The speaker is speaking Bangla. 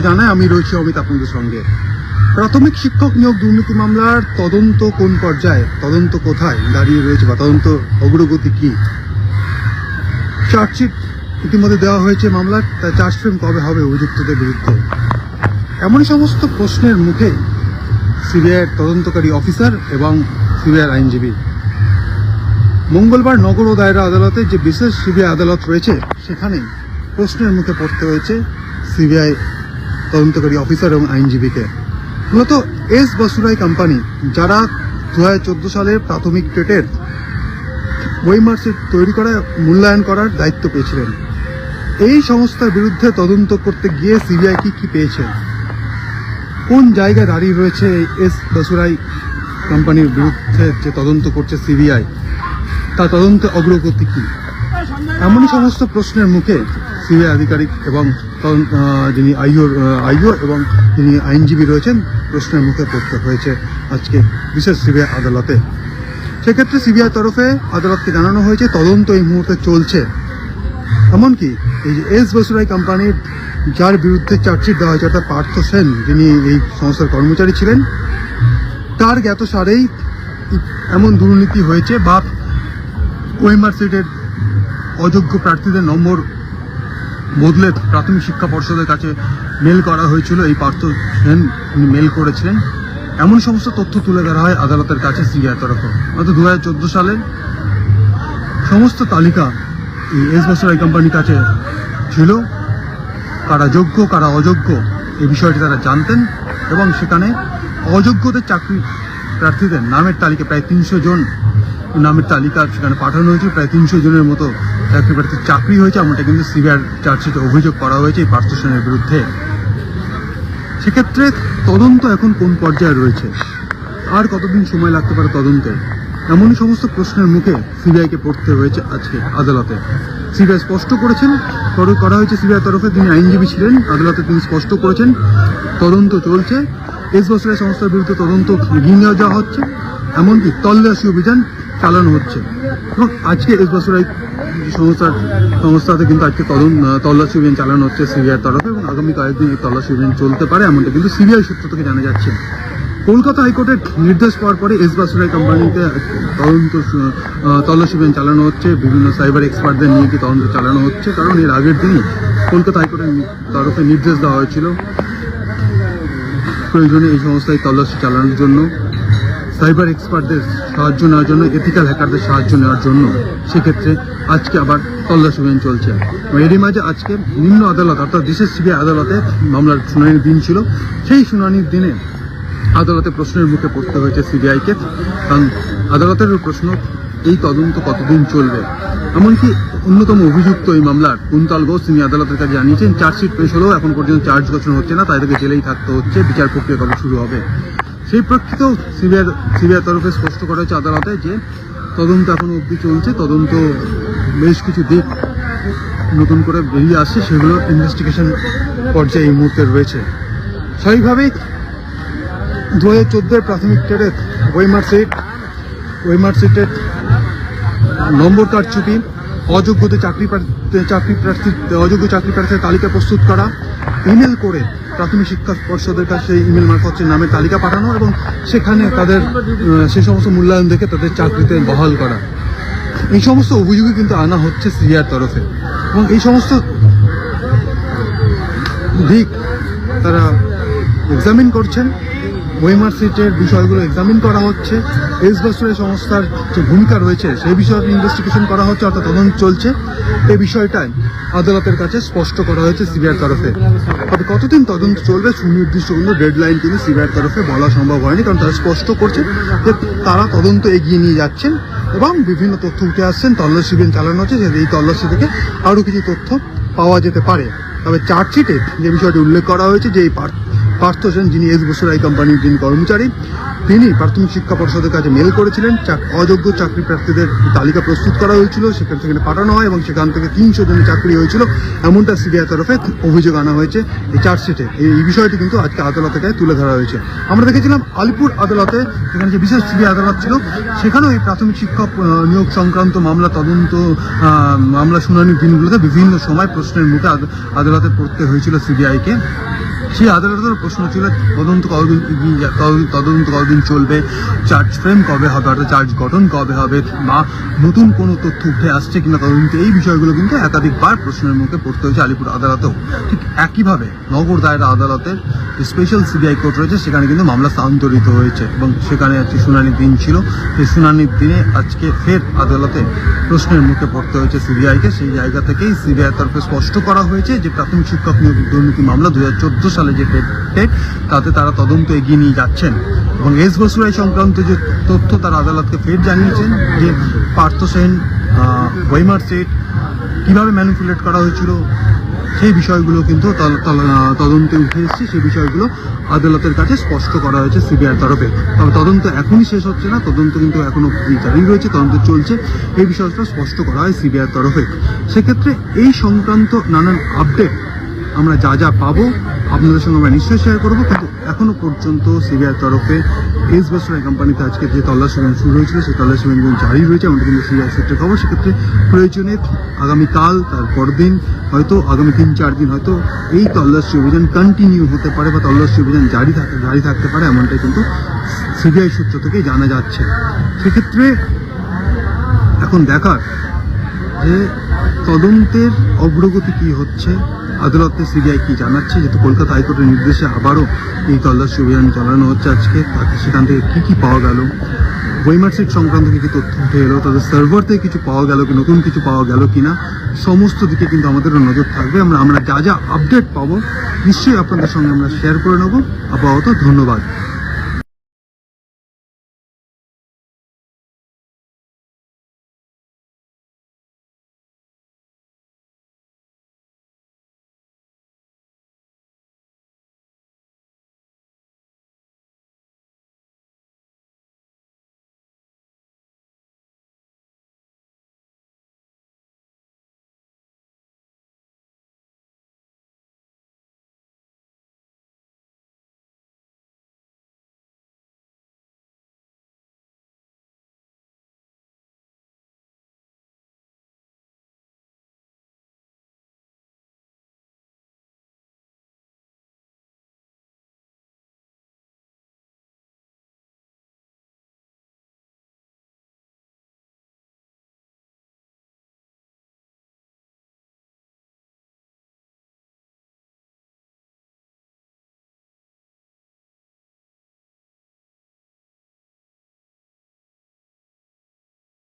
জানাই আমি রয়েছি অমিত আপনাদের সঙ্গে। প্রাথমিক শিক্ষক নিয়োগ দুর্নীতি মামলার তদন্ত কোন পর্যায়ে? তদন্ত কোথায় দাঁড়িয়ে রয়েছে বা তদন্ত অগ্রগতি কি? চার্জশিট ইতিমধ্যে দেওয়া হয়েছে মামলার, তাই চার্জ ফ্রেম কবে হবে অভিযুক্তদের বিরুদ্ধে? এমনই সমস্ত প্রশ্নের মুখে সিবিআইয়ের তদন্তকারী অফিসার এবং সিবিআইয়ের আইনজীবী। মঙ্গলবার নগর ও দায়রা আদালতে যে বিশেষ সিবিআই আদালত রয়েছে, সেখানে প্রশ্নের মুখে পড়তে হয়েছে সিবিআই তদন্তকারী অফিসার এবং আইনজীবীকে। মূলত এস বসুরাই কোম্পানি, যারা দু হাজার সালের প্রাথমিক টেটের ওয়েমার্কশিট তৈরি করা, মূল্যায়ন করার দায়িত্ব পেয়েছিলেন। এই সংস্থার বিরুদ্ধে তদন্ত করতে গিয়ে সিবিআই কি কি পেয়েছে? কোন জায়গায় দাঁড়িয়ে রয়েছে এই এস বসুরাই কোম্পানির বিরুদ্ধে যে তদন্ত করছে সিবিআই? তার তদন্তে অগ্রগতি কি? এমনই সমস্ত প্রশ্নের মুখে সিবিআই আধিকারিক এবং আহ, যিনি আইও আইও এবং যিনি আইনজীবী রয়েছেন প্রশ্নের মুখে পড়তে হয়েছে আজকে বিশেষ সিবিআই আদালতে। সেক্ষেত্রে সিবিআই তরফে আদালতকে জানানো হয়েছে তদন্ত এই মুহূর্তে চলছে। এমনকি এই যে এস বসুরাই কোম্পানির যার বিরুদ্ধে চার্জশিট দেওয়া হয়েছে অর্থাৎ পার্থ সেন যিনি এই সংস্থার কর্মচারী ছিলেন তার জ্ঞাত সারেই এমন দুর্নীতি হয়েছে বা ওয়েমার সিটের অযোগ্য প্রার্থীদের নম্বর বদলে প্রাথমিক শিক্ষা পর্ষদের কাছে মেল করা হয়েছিল, এই পার্থ সেন মেল করেছিলেন। এমন সমস্ত তথ্য তুলে ধরা হয় আদালতের কাছে সিবিআই তরফে। অর্থাৎ দু হাজার চোদ্দ সালে সমস্ত তালিকা এই এস বছর এই কোম্পানির কাছে ছিল। কারা যোগ্য, কারা অযোগ্য, এই বিষয়টি তারা জানতেন এবং সেখানে অযোগ্যদের চাকরি প্রার্থীদের নামের তালিকা প্রায় তিনশো জন নামের তালিকা সেখানে পাঠানো হয়েছে। প্রায় তিনশো জনের মতো চাকরি প্রার্থীর চাকরি হয়েছে, এমনটা কিন্তু সিবিআর চার্জশিটে অভিযোগ করা হয়েছে এই পার্থ সেনের বিরুদ্ধে। সেক্ষেত্রে তদন্ত এখন কোন পর্যায়ে রয়েছে? আর কতদিন সময় লাগতে পারে তদন্তে এমনই সমস্ত প্রশ্নের মুখে সিবিআইকে পড়তে হয়েছে আজকে আদালতে। সিবিআই স্পষ্ট করেছেন, কর- হয়েছে সিবিআই তরফে, তিনি আইনজীবী ছিলেন, আদালতে তিনি স্পষ্ট করেছেন, তদন্ত চলছে। এস বছরের সংস্থার বিরুদ্ধে তদন্ত এগিয়ে নিয়ে যাওয়া হচ্ছে। এমনকি তল্লাশি অভিযান চালানো হচ্ছে। এবং আজকে এস বছরের সংস্থার সংস্থাতে কিন্তু আজকে তদন্ত তল্লাশি অভিযান চালানো হচ্ছে সিবিআইয়ের তরফে এবং আগামী কয়েকদিন এই তল্লাশি অভিযান চলতে পারে, এমনটা কিন্তু সিবিআই সূত্র থেকে জানা যাচ্ছে। কলকাতা হাইকোর্টের নির্দেশ পাওয়ার পরে এস বাসুরাই কোম্পানিতে তদন্ত তল্লাশি অভিযান চালানো হচ্ছে, বিভিন্ন সাইবার এক্সপার্টদের নিয়ে কি তদন্ত চালানো হচ্ছে। কারণ এর আগের দিনই কলকাতা হাইকোর্টের তরফে নির্দেশ দেওয়া হয়েছিল। প্রয়োজনে এই সংস্থায় তল্লাশি চালানোর জন্য সাইবার এক্সপার্টদের সাহায্য নেওয়ার জন্য এথিক্যাল হ্যাকারদের সাহায্য নেওয়ার জন্য সেক্ষেত্রে আজকে আবার তল্লাশি অভিযান চলছে। এরই মাঝে আজকে নিম্ন আদালত, অর্থাৎ দেশের সিবিআই আদালতে মামলার শুনানির দিন ছিল। সেই শুনানির দিনে আদালতে প্রশ্নের মুখে পড়তে হয়েছে সিবিআইকে, কারণ আদালতের প্রশ্ন, এই তদন্ত কতদিন চলবে? এমনকি অন্যতম অভিযুক্ত এই মামলার কুন্তল ঘোষ, তিনি আদালতের কাছে জানিয়েছেন, চার্জশিট পেশ হলেও এখন পর্যন্ত চার্জ গঠন হচ্ছে না তাদেরকে জেলেই থাকতে হচ্ছে, বিচার প্রক্রিয়া কবে শুরু হবে? সেই প্রেক্ষিতেও সিবিআই সিবিআই তরফে স্পষ্ট করা হয়েছে আদালতে যে তদন্ত এখন অবধি চলছে, তদন্ত বেশ কিছু দিক নতুন করে বেরিয়ে আসছে, সেগুলো ইনভেস্টিগেশন পর্যায়ে এই মুহূর্তে রয়েছে। স্বাভাবিকভাবেই দু হাজার চোদ্দোর প্রাথমিক টেটের ওয়েমার সিট, ওয়েমার সিটের নম্বর কারচুপি অযোগ্যদের চাকরি চাকরি প্রার্থী, অযোগ্য চাকরি প্রার্থীর তালিকা প্রস্তুত করা, ইমেল করে প্রাথমিক শিক্ষা পর্ষদের কাছে ইমেল মারফত নামের তালিকা পাঠানো এবং সেখানে তাদের সেই সমস্ত মূল্যায়ন দেখে তাদের চাকরিতে বহাল করা। এই সমস্ত অভিযোগই কিন্তু আনা হচ্ছে সিরিয়ার তরফে। এবং এই সমস্ত দিক তারা এক্সামিন করছেন। ওয়েমার সিটের বিষয়গুলো এক্সামিন করা হচ্ছে। এস বছরের সংস্থার যে ভূমিকা রয়েছে, সেই বিষয়ে ইনভেস্টিগেশন করা হচ্ছে, অর্থাৎ তদন্ত চলছে। এই বিষয়টাই আদালতের কাছে স্পষ্ট করা হয়েছে সিবিআর তরফে। তবে কতদিন তদন্ত চলবে সুনির্দিষ্ট কোনো ডেডলাইন কিন্তু সিবিআর তরফে বলা সম্ভব হয়নি, কারণ তারা স্পষ্ট করছে যে তারা তদন্ত এগিয়ে নিয়ে যাচ্ছেন এবং বিভিন্ন তথ্য উঠে আসছেন, তল্লাশি অভিযান চালানো হচ্ছে এই তল্লাশি থেকে আরও কিছু তথ্য পাওয়া যেতে পারে। তবে চার্জশিটে যে বিষয়টি উল্লেখ করা হয়েছে, যে এই পার্থ সেন, যিনি এস বসুরাই কোম্পানির যিনি কর্মচারী, তিনি প্রাথমিক শিক্ষা পর্ষদের কাছে মেল করেছিলেন। অযোগ্য চাকরি প্রার্থীদের তালিকা প্রস্তুত করা হয়েছিল, সেখান সেখানে পাঠানো হয় এবং সেখান থেকে তিনশো জনের চাকরি হয়েছিল। এমনটা সিবিআই তরফে অভিযোগ আনা হয়েছে এই চার্জশিটে। এই বিষয়টি কিন্তু আজকে আদালতের কাছে তুলে ধরা হয়েছে। আমরা দেখেছিলাম আলিপুর আদালতে সেখানে যে বিশেষ সিবিআই আদালত ছিল, সেখানেও এই প্রাথমিক শিক্ষক নিয়োগ সংক্রান্ত মামলা, তদন্ত মামলা শুনানির দিনগুলোতে বিভিন্ন সময় প্রশ্নের মুখে আদালতে পড়তে হয়েছিল সিবিআইকে। সেই আদালতের প্রশ্ন ছিল, তদন্ত কতদিন তদন্ত কতদিন চলবে চার্জ ফ্রেম কবে হবে, অর্থাৎ চার্জ গঠন কবে হবে, বা নতুন কোনো তথ্য উঠে আসছে কিনা তদন্ত, এই বিষয়গুলো কিন্তু একাধিকবার প্রশ্নের মুখে পড়তে হয়েছে আলিপুর আদালতেও। ঠিক একইভাবে নগর দায়রা আদালতের স্পেশাল সিবিআই কোর্ট রয়েছে, সেখানে কিন্তু মামলা স্থানান্তরিত হয়েছে, এবং সেখানে আজকে শুনানির দিন ছিল। সেই শুনানির দিনে আজকে ফের আদালতে প্রশ্নের মুখে পড়তে হয়েছে সিবিআইকে সেই জায়গা থেকেই সিবিআই তরফে স্পষ্ট করা হয়েছে যে প্রাথমিক শিক্ষক নিয়োগ দুর্নীতি মামলা দু সালে পেটে তাতে তারা তদন্ত এগিয়ে নিয়ে যাচ্ছেন। এবং এস বসুরাই সংক্রান্ত যে তথ্য তারা আদালতকে ফের জানিয়েছেন যে পার্থ সেন ওয়েমার সেট কীভাবে ম্যানিপুলেট করা হয়েছিল, সেই বিষয়গুলো কিন্তু তদন্তে উঠে এসেছে। সেই বিষয়গুলো আদালতের কাছে স্পষ্ট করা হয়েছে সিবিআই তরফে। তবে তদন্ত এখনই শেষ হচ্ছে না, তদন্ত কিন্তু এখনও জারি রয়েছে, তদন্ত চলছে। এই বিষয়টা স্পষ্ট করা হয় সিবিআই তরফে। সেক্ষেত্রে এই সংক্রান্ত নানান আপডেট আমরা যা যা পাবো আপনাদের সঙ্গে আমরা নিশ্চয়ই শেয়ার করব, কিন্তু এখনও পর্যন্ত সিবিআই তরফে এস বছরের কোম্পানিতে আজকে যে তল্লাশি অভিযান শুরু হয়েছিল, সেই তল্লাশি অভিযান জারি রয়েছে, আমাদের কিন্তু সিবিআই সূত্রে খবর, সেক্ষেত্রে প্রয়োজনে আগামীকাল তার দিন, হয়তো আগামী তিন চার দিন হয়তো এই তল্লাশি অভিযান কন্টিনিউ হতে পারে বা তল্লাশি অভিযান জারি থাকে, জারি থাকতে পারে, এমনটাই কিন্তু সিবিআই সূত্র থেকেই জানা যাচ্ছে। সেক্ষেত্রে এখন দেখার যে তদন্তের অগ্রগতি কি হচ্ছে আদালতে সিবিআই কি জানাচ্ছে? যেহেতু কলকাতা হাইকোর্টের নির্দেশে আবারও এই তল্লাশি অভিযান চালানো হচ্ছে আজকে তাকে সেখান থেকে কী কী পাওয়া গেল? বইমার্কশিট সংক্রান্ত কি কি তথ্য উঠে এলো? তাদের সার্ভার থেকে কিছু পাওয়া গেল কি, নতুন কিছু পাওয়া গেল কি না সমস্ত দিকে কিন্তু আমাদেরও নজর থাকবে। আমরা আমরা যা যা আপডেট পাবো, নিশ্চয়ই আপনাদের সঙ্গে আমরা শেয়ার করে নেব। আপাতত ধন্যবাদ।